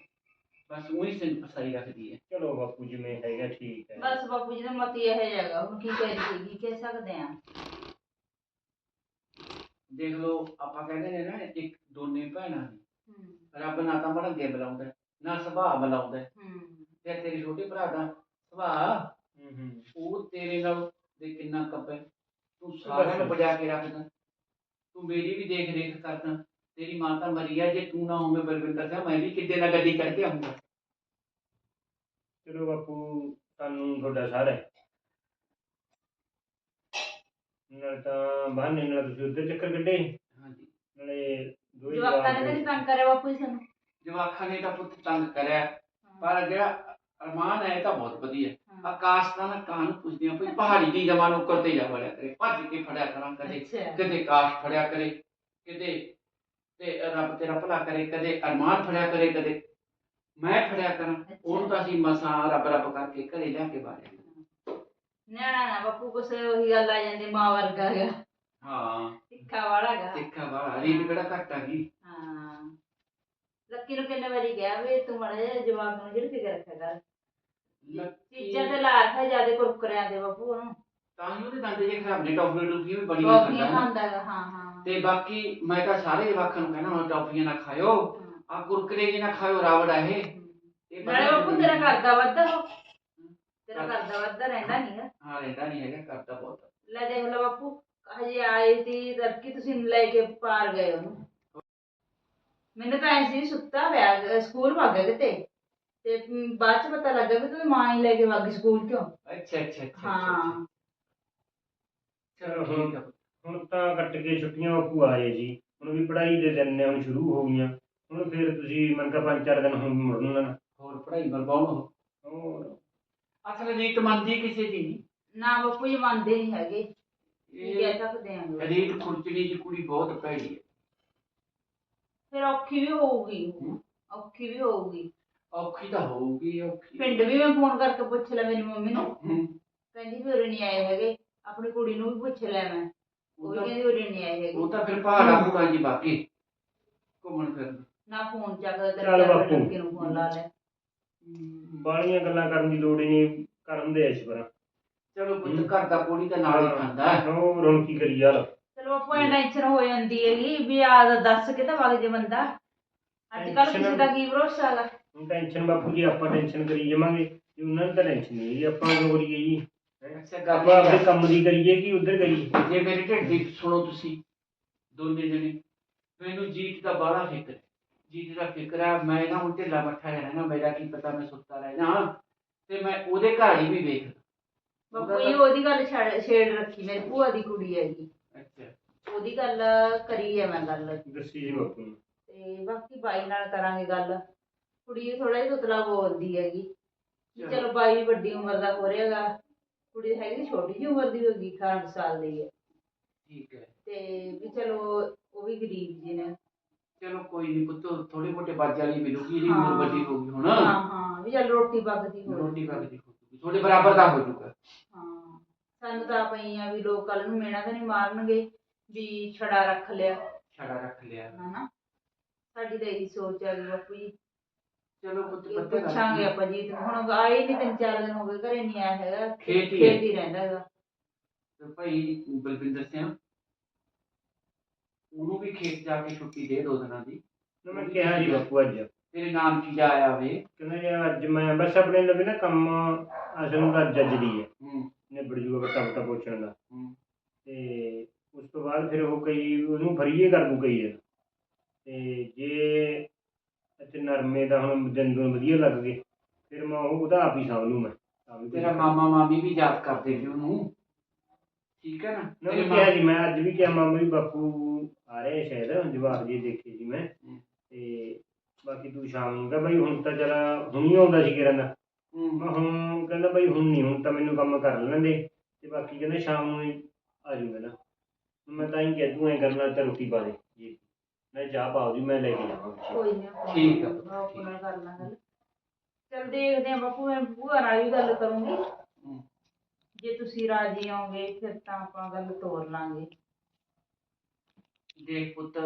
ਬਸ ਉਹੀ ਸਿਰ ਫਸਾਈ ਰੱਖਦੀ ਹੈ। ਚਲੋ ਬਾਪੂ ਜਿਵੇਂ ਹੈਗਾ ਠੀਕ ਹੈ। ਬਸ ਬਾਪੂ ਜੀ ਦਾ ਮਤੀ ਇਹ ਜਗ੍ਹਾ ਹੁਣ ਕੀ ਕਹਿ ਰਹੀ ਕੀ ਕਹਿ ਸਕਦੇ ਆ ਦੇਖ ਲਓ ਆਪਾਂ ਕਹਿੰਦੇ ਨੇ ਨਾ ਇੱਕ ਦੋਨੇ ਭੈਣਾਂ ਨੇ ਰੱਬ ਨਾ ਤਾਂ ਬੜਾ ਅੱਗੇ ਬੁਲਾਉਂਦਾ ਹੈ, ਨਾ ਸੁਭਾਅ ਬੁਲਾਉਂਦਾ। ਹੈ। ਤੇ ਤੇਰੇ ਛੋਟੇ ਭਰਾ ਦਾ ਸੁਭਾਅ ਹੂੰ ਹੂੰ। ਉਹ ਤੇਰੇ ਨਾਲ ਦੇ ਕਿੰਨਾ ਕੱਪੇ ਤੂੰ ਸਾਰਿਆਂ ਨੂੰ ਬਜਾ ਕੇ ਰੱਖਦਾ। ਤੂੰ ਮੇਰੀ ਵੀ ਦੇਖ ਰੇਖ ਕਰਦਾ ਤੇਰੀ ਮਾਂ ਤਾਂ ਮਰੀ ਆ ਜੇ ਤੂੰ ਨਾ ਹੋਵੇਂ ਬਲਵਿੰਦਰ ਸਿੰਘ ਮੈਂ ਵੀ ਕਿੱਦੇ ਨਾਲ ਗੱਡੀ ਕਰਕੇ ਆਉਂਗਾ ਚਲੋ ਬਾਪੂ ਤੁਹਾਨੂੰ ਤੁਹਾਡਾ ਸਾਰਾ ਹੈ। ਨਾਲ ਤਾਂ ਬਹਾਨੇ ਨਾਲ ਤੁਸੀਂ ਉੱਧਰ ਚੱਕਰ ਕੱਢੇ ਹਾਂਜੀ। ਨਾਲੇ ਦੋਈ ਜਵਾਕਾਂ ਨੇ ਤਾਂ ਨਹੀਂ ਤੰਗ ਕਰਿਆ ਬਾਪੂ ਜੀ ਸਾਨੂੰ। ਜਵਾਖਾਂ ਨੇ ਤਾਂ ਪੁੱਤ ਤੰਗ ਕਰਿਆ ਪਰ ਜਿਹੜਾ ਅਰਮਾਨ ਹੈ ਤਾਂ ਬਹੁਤ ਵਧੀਆ। ਆਕਾਸ਼ ਤਾਂ ਨਾ ਕਾਂ ਨੂੰ ਪੁੱਛਦੇ ਆ ਕੋਈ ਪਹਾੜੀ ਦੀ ਜਮਾਨ ਉੱਪਰ ਤੇ ਜਾ ਵੜਿਆ ਕਰੇ ਭੱਜ ਕੇ ਫੜਿਆ ਕਰਾਂ ਕਦੇ ਕਦੇ ਕਾਸ਼ ਫੜਿਆ ਕਰੇ ਕਿਤੇ ਤੇ ਰੱਬ ਤੇਰਾ ਭਲਾ ਕਰੇ ਕਦੇ ਅਰਮਾਨ ਫੜਿਆ ਕਰੇ ਕਦੇ ਮੈਂ ਫੜਿਆ ਕਰਾਂ। ਉਹਨੂੰ ਤਾਂ ਅਸੀਂ ਮਸਾਂ ਰੱਬ ਰੱਬ ਕਰਕੇ ਘਰੇ ਲਿਆ ਕੇ ਬਾਰਿਆ ਨਿਆਣਾ ਨਾ ਬਾਪੂ ਕੁਛ ਉਹੀ ਗੱਲ ਆ ਜਾਂਦੀ ਮਾਂ ਵਰਗਾ ਹੈਗਾ ਹਾਂ। ਤਿੱਖਾ ਵਾਲਾ ਹੈਗਾ ਸਿੱਖਾ ਵਾਲਾ ਰੀਤ ਕਿਹੜਾ ਘੱਟ ਆ ਗਈ। ਹਾਂ। ਲੱਕੀ ਨੂੰ ਕਿੰਨੇ ਵਾਰੀ ਕਿਹਾ ਵੀ ਤੂੰ ਮਾੜਾ ਜਵਾਬ ਨੂੰ ਜਿਹੜੀ ਫਿਕਰ ਰੱਖਿਆ ਕਰ। ਚੀਜ਼ਾਂ ਤੇ ਲਾ ਰੱਖਿਆ ਜਿਆਦੇ ਕੁਰਕਰਿਆਂ ਦੇ ਬਾਪੂ ਉਹਨੂੰ। ਤਾਂ ਹੀ ਉਹਦੇ ਦੰਦ ਜੇ ਖਰਾਬ ਨੇ ਟੌਫੀ ਟੂਫੀ ਵੀ ਬੜੀ ਕਾਫੀਆਂ ਖਾਂਦਾ ਨਾ। ਖਾਂਦਾ ਹੈਗਾ ਹਾਂ ਹਾਂ। ਤੇ ਬਾਕੀ ਮੈਂ ਤਾਂ ਸਾਰੇ ਜਵਾਕਾਂ ਨੂੰ ਕਹਿਣਾ ਹੁਣ ਟੌਫੀਆਂ ਨਾ ਖਾਇਓ। ਆ ਕੁਰਕਰੇ ਜੇ ਨਾ ਖਾਇਓ ਰਾਵੜ ਆ ਇਹ ਇਹ ਨਾਲੇ ਬੜਾ ਬਾਪੂ ਤੇਰਾ ਕਰਦਾ ਵੱਧਦਾ ਉਹ। ਤੇਰਾ ਕਰਦਾ ਵੱਧਦਾ ਰਹਿੰਦਾ ਨਹੀਂ ਹੈ ਹਾਂ ਰਹਿੰਦਾ ਨਹੀਂ ਹੈਗਾ ਕਰਦਾ ਬਹੁਤ। ਲੈ ਦੇਖ ਲਓ ਬਾਪੂ ਹਜੇ ਆਏ ਸੀ ਤੜਕੀ ਤੁਸੀਂ ਲੈ ਕੇ ਪਾਰ ਗਏ ਉਹਨੂੰ। ਮੈਨੂੰ ਤਾਂ ਐਂ ਸੀ ਸੁੱਤਾ ਪਿਆ ਅਹ ਸਕੂਲ ਭੱਗ ਗਿਆ ਕਿਤੇ। ਤੇ ਬਾਅਦ ਚ ਪਤਾ ਲੱਗਾ ਵੀ ਤੂੰ ਮਾਂ ਹੀ ਲੈ ਕੇ ਵਗ ਗਈ ਸਕੂਲ ਚੋਂ ਅੱਛਾ ਅੱਛਾ ਅੱਛਾ ਹਾਂ। ਚਲੋ ਠੀਕ ਆ ਹੁਣ ਤਾਂ ਕੱਟ ਕੇ ਛੁੱਟੀਆਂ ਬਾਪੂ ਆਏ ਜੀ। ਹੁਣ ਵੀ ਪੜ੍ਹਾਈ ਦੇ ਦਿਨ ਨੇ ਹੁਣ ਸ਼ੁਰੂ ਹੋ ਗਈਆਂ। ਹੁਣ ਫਿਰ ਤੁਸੀਂ ਮਨ ਕਾ ਪੰਜ ਚਾਰ ਦਿਨ ਹੁਣ ਮੁੜਨ ਨਾ ਹੋਰ ਪੜ੍ਹਾਈ ਬਰਬਾਉਣ ਹੋਰ। ਅਸਲ ਰੀਤ ਮੰਨਦੀ ਕਿਸੇ ਦੀ ਨਹੀਂ। ਨਾ ਬਾਪੂ ਜੀ ਮੰਨਦੇ ਨਹੀਂ ਹੈਗੇ। ਕੀ ਇਹ ਕਹਿ ਸਕਦੇ ਆਂ ਰੀਤ ਖੁਰਚਣੀ ਦੀ ਕੁੜੀ ਬਹੁਤ ਭੈੜੀ ਹੈ। ਫਿਰ ਔਖੀ ਵੀ ਹੋਊਗੀ। ਔਖੀ ਵੀ ਹੋਊਗੀ। ਔਖੀ ਤਾਂ ਹੋਊਗੀ ਔਖੀ। ਪਿੰਡ ਵੀ ਮੈਂ ਫੋਨ ਕਰਕੇ ਪੁੱਛ ਲਿਆ ਮੇਰੀ ਮੰਮੀ ਨੂੰ। ਹੂੰ। ਕਹਿੰਦੀ ਵੀ ਉਰੇ ਨਹੀਂ ਆਏ ਹੈਗੇ। ਆਪਣੀ ਕੁੜੀ ਨੂੰ ਵੀ ਪੁੱਛ ਲਿਆ ਮੈਂ। ਉਹ ਉਹ ਵੀ ਤਾਂ ਕਹਿੰਦੀ ਉਰੇ ਨਹੀਂ ਆਏ ਹੈਗੇ। ਉਹ ਤਾਂ ਫਿਰ ਪਹਾੜਾ ਪੂਰਾ ਜੀ ਬਾਕੀ। ਘੁੰਮਣ ਫਿਰਨ। ਨਾ ਫੋਨ ਚੱਕਦਾ ਤੇ ਚੱਲ ਬਾਪੂ। ਲੜਕੀ ਨੂੰ ਫੋਨ ਲਾ ਲੈ ਬਾਲੀਆਂ ਗੱਲਾਂ ਕਰਨ ਦੀ ਲੋੜ ਹੀ ਨਹੀਂ ਕਰਨ ਦੇ ਇਸ ਪਰ ਚਲੋ ਪੁੱਤ ਘਰ ਦਾ ਕੋੜੀ ਤਾਂ ਨਾਲ ਹੀ ਖਾਂਦਾ ਹੈ। ਹੋਰ ਹੁਣ ਕੀ ਕਰੀ ਯਾਰ। ਚਲੋ ਐ ਟੈਨਸ਼ਨ ਹੋ ਜਾਂਦੀ ਹੈਗੀ ਵੀ ਆ ਦੱਸ ਕੇ ਤਾਂ ਵਗ ਜੇ ਬੰਦਾ। ਅੱਜ ਕੱਲ ਕਿਸੇ ਦਾ ਕੀ ਭਰੋਸਾ ਹੈਗਾ ਹੁਣ ਟੈਨਸ਼ਨ ਬਾਪੂ ਜੀ ਆਪਾਂ ਟੈਨਸ਼ਨ ਕਰੀ ਜਾਵਾਂਗੇ। ਜੀ ਉਹਨਾਂ ਨੂੰ ਤਾਂ ਟੈਨਸ਼ਨ ਨਹੀਂ ਜੀ ਆਪਾਂ ਕਿਉਂ ਕਰੀਏ ਜੀ? ਅੱਛਾ ਆਪਾਂ ਗੱਲ ਆਪਣੇ ਕੰਮ ਦੀ ਕਰੀਏ ਕਿ ਉਧਰ ਕਰੀਏ? ਜੇ ਮੇਰੇ ਢਿੱਡ ਦੀ ਸੁਣੋ ਤੁਸੀਂ ਦੋਨੇ ਜਣੇ। ਮੈਨੂੰ ਜੀਤ ਦਾ ਬਾਹਲਾ ਫਿਕਰ ਹੈ। ਜੀਤ ਦਾ ਫਿਕਰ ਹੈ ਮੈਂ ਨਾ ਹੁਣ ਢਿੱਲਾ ਮੱਠਾ ਰਹਿਣਾ ਮੇਰਾ ਕੀ ਪਤਾ ਮੈਂ ਸੁੱਤਾ ਰਹਿ ਜਾ ਤੇ ਮੈਂ ਉਹਦੇ ਘਰ ਹੀ ਵੀ ਵੇਖ ਬਾਪੂ ਜੀ ਉਹਦੀ ਗੱਲ ਛੱਡ- ਛੇੜ ਰੱਖੀ ਮੇਰੀ ਭੂਆ ਦੀ ਕੁੜੀ ਹੈਗੀ। ਅੱਛਾ। ਉਹਦੀ ਗੱਲ ਕਰੀ ਹੈ ਮੈਂ ਗੱਲ। ਦੱਸੀ ਜੀ ਬਾਪੂ ਨੂੰ। ਤੇ ਬਾਕੀ ਬਾਈ ਨਾਲ ਕਰਾਂਗੇ ਗੱਲ। ਕੁੜੀ ਥੋੜਾ ਜਿਹਾ ਤੁਤਲਾ ਬੋਲਦੀ ਹੈਗੀ। ਵੀ ਚਲੋ। ਚਲੋ ਬਾਈ ਵੱਡੀ ਉਮਰ ਦਾ ਹੋ ਰਿਹਾਗਾ ਕੁੜੀ ਹੈਗੀ ਛੋਟੀ ਜਿਹੀ ਉਮਰ ਦੀ ਹੋਗੀ 18 ਸਾਲ ਦੀ ਹੈ। ਠੀਕ ਹੈ। ਤੇ ਵੀ ਚਲੋ ਉਹ ਵੀ ਗਰੀਬ ਜੀ ਨੇ। ਚਲੋ ਕੋਈ ਨਹੀਂ ਪੁੱਤ ਥੋੜੇ ਮੋਟੇ ਬਾਜਾਂ ਲਈ ਮਿਲੂਗੀ ਇਹਦੀ ਹਾਂ। ਉਮਰ ਵੱਡੀ ਹੋਊਗੀ ਹੁਣ। ਹਾਂ ਹਾਂ ਵੀ ਚਲ ਰੋਟੀ ਪੱਕਦੀ ਹੋ ਰੋਟੀ ਪੱਕਦੀ ਹੋਊਗੀ ਤੁਹਾਡੇ ਬਰਾਬਰ ਦਾ ਹੋ ਜਾਊਗਾ ਹਾਂ ਸਾਨੂੰ ਤਾਂ ਪਈਆਂ ਵੀ ਲੋਕ ਕੱਲ ਨੂੰ ਮੇਣਾ ਤਾਂ ਨਹੀਂ ਮਾਰਨਗੇ ਵੀ ਛੜਾ ਰੱਖ ਲਿਆ। ਛੜਾ ਰੱਖ ਲਿਆ। ਹਨਾ? ਸਾਡੀ ਤਾਂ ਇਹੀ ਸੋਚ ਆ ਵੀ ਬਾਪੂ ਜੀ ਚਲੋ ਪੁੱਤ ਇਹ ਪੱਤੇ ਪੁੱਛਾਂਗੇ ਆਪਾਂ ਜੀ ਹੁਣ ਆਏ ਨਹੀਂ ਤਿੰਨ ਚਾਰ ਦਿਨ ਹੋ ਗਏ ਘਰੇ ਨਹੀਂ ਆਇਆ ਹੈਗਾ ਖੇਤ ਹੀ। ਖੇਤ ਰਹਿੰਦਾ ਹੈਗਾ। ਤੇ ਭਾਈ ਬਲਵਿੰਦਰ ਸਿੰਘ ਉਹਨੂੰ ਵੀ ਖੇਤ ਜਾ ਕੇ ਛੁੱਟੀ ਦੇ ਦੋ ਦਿਨਾਂ ਦੀ। ਨਾ ਮੈਂ ਕਿਹਾ ਜੀ ਬਾਪੂ ਅੱਜ। ਤੇਰੇ ਨਾਮ ਕੀ ਜਾ ਆਇਆ ਵੇ ਕਹਿੰਦਾ ਜੀ ਅੱਜ ਮੈਂ ਬਸ ਆਪਣੇ ਲਵੇ ਨਾ ਕੰਮ ਅਸਲ ਨੂੰ ਤਾਂ ਜੱਜ ਦੀ ਹੈ। ਹੂੰ। ਨਿਬੜ ਜੂਗਾ ਬੱਟਾ ਬੱਟਾ ਪੋਚਣ ਦਾ। ਹੂੰ। ਤੇ ਉਸ ਤੋਂ ਬਾਅਦ ਫਿਰ ਉਹ ਕਈ ਉਹਨੂੰ ਫਰੀਏ ਕਰ ਦੂ ਕਈ ਤੇ ਜੇ ਇੱਥੇ ਨਰਮੇ ਦਾ ਹੁਣ ਦਿਨ ਦੁਨ ਵਧੀਆ ਲੱਗ ਗਏ ਫਿਰ ਮੈਂ ਉਹ ਉਹਦਾ ਆਪ ਹੀ ਸਾਂਭ ਲੂ ਮੈਂ। ਤਾਂ ਤੇਰਾ ਮਾਮਾ ਮਾਮੀ ਵੀ ਯਾਦ ਕਰਦੇ ਜੀ ਉਹਨੂੰ। ਠੀਕ ਹੈ ਨਾ? ਨਾ ਮੈਂ ਕਿਹਾ ਜੀ ਮੈਂ ਅੱਜ ਵੀ ਕਿਹਾ ਮਾਮਾ ਵੀ ਬਾਪੂ ਆ ਰਹੇ ਆ ਸ਼ਾਇਦ ਜਵਾਬ ਜੀ ਦੇਖੇ ਜੀ ਮੈਂ। ਤੇ ਬਾਕੀ ਤੂੰ ਸ਼ਾਮ ਨੂੰ ਕਹ ਬਈ ਹੁਣ ਤਾਂ ਜਰਾ ਹੁਣ ਆਉਂਦਾ ਸੀ ਕਿਰਨ। ਦਾ ਹੂੰ, ਮੈਂ ਹੁਣ ਕਹਿੰਦਾ ਬਈ ਹੁਣ ਨਹੀਂ ਹੁਣ ਤਾਂ ਮੈਨੂੰ ਕੰਮ ਕਰ ਲੈਂਦੇ। ਤੇ ਬਾਕੀ ਕਹਿੰਦਾ ਸ਼ਾਮ ਨੂੰ ਹੀ ਆ ਨਾ। ਮੈਂ ਤਾਂ ਹੀ ਕਹਿ ਦੂੰ ਐ ਕਰਨਾ ਤਾਂ ਰੋਟੀ ਪਾ ਦੇ। ਜੀ ਮੈਂ ਚਾਹ ਪਾਉ ਜੀ ਮੈਂ ਲੈ ਕੇ ਜਾਵਾਂਗਾ ਕੋਈ ਨਹੀਂ ਠੀਕ ਆ, ਬਾਪੂ ਨਾਲ ਕਰ ਲਾਂ ਗੱਲ ਚਲ ਦੇਖਦੇ ਆ ਬਾਪੂ ਮੈਂ ਭੂਆ ਨਾਲ ਵੀ ਗੱਲ ਕਰੂੰਗੀ। ਹੂੰ। ਜੇ ਤੁਸੀਂ ਰਾਜੀ ਆਓਗੇ ਫਿਰ ਤਾਂ ਆਪਾਂ ਗੱਲ ਤੋਰ ਲਾਂਗੇ। ਦੇਖ ਪੁੱਤ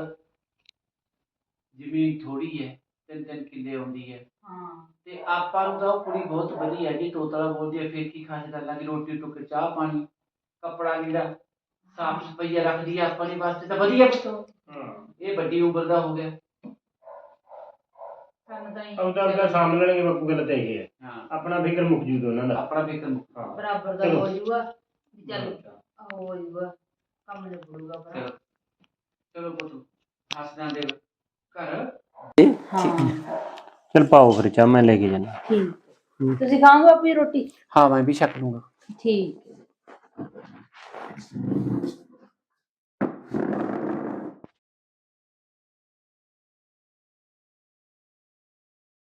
ਜ਼ਮੀਨ ਥੋੜੀ ਹੈ ਤਿੰਨ ਤਿੰਨ ਕਿੱਲੇ ਆਉਂਦੀ ਹੈ। ਹਾਂ। ਤੇ ਆਪਾਂ ਨੂੰ ਤਾਂ ਉਹ ਕੁੜੀ ਬਹੁਤ ਵਧੀਆ ਜੀ ਤੋਤਲਾ ਬੋਲਦੀ ਹੈ ਫਿਰ ਕੀ ਖਾਸ ਗੱਲਾਂ ਦੀ ਰੋਟੀ ਟੁੱਕ ਚਾਹ ਪਾਣੀ ਕੱਪੜਾ ਲੀੜਾ ਸਾਫ਼ ਸਫਾਈਆ ਰੱਖਦੀ ਹੈ ਆਪਣੇ ਵਾਸਤੇ ਤਾਂ ਵਧੀਆ ਪੁੱਤ। ਹਾਂ। ਇਹ ਵੱਡੀ ਉਮਰ ਦਾ ਹੋ ਗਿਆ ਸਾਨੂੰ ਤਾਂ ਹੀ ਆਉਂਦਾ ਆਉਂਦਾ ਸਾਂਭ ਲੈਣਗੇ ਬਾਪੂ ਗੱਲ ਤਾਂ ਇਹ ਹੈ ਹਾਂ ਆਪਣਾ ਫਿਕਰ ਮੁੱਕ ਜੂਗਾ ਉਹਨਾਂ ਦਾ ਆਪਣਾ ਫਿਕਰ ਮੁੱਕ ਹਾਂ ਬਰਾਬਰ ਦਾ ਚਲੋ। ਹੋ ਜਾਊਗਾ ਵੀ ਚੱਲ ਹੋ ਜਾਊਗਾ ਕੰਮ ਨਿਬੜੂਗਾ ਪਰ ਚਲੋ ਚਲੋ ਪੁੱਤ ਹੱਸਦਿਆਂ ਦੇ ਘਰ ਹਾਂ ਚਲ ਪਾਓ ਫਿਰ ਚਾਹ ਮੈਂ ਲੈ ਕੇ ਜਾਣਾ ਠੀਕ ਤੁਸੀਂ ਖਾਓਗੇ ਆਪਣੀ ਰੋਟੀ ਹਾਂ ਮੈਂ ਵੀ ਛਕ ਲੂੰਗਾ ਠੀਕ ਹੈ